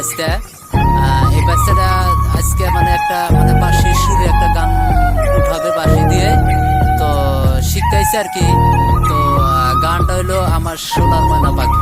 বাচ্চা আহ, এই বাচ্চাটা আজকে মানে একটা মানে বাঁশির সুরে একটা গান উঠাবে বাঁশি দিয়ে। তো শিখাইছে আর কি। তো গানটা হলো আমার সোনার ময়না পাখি।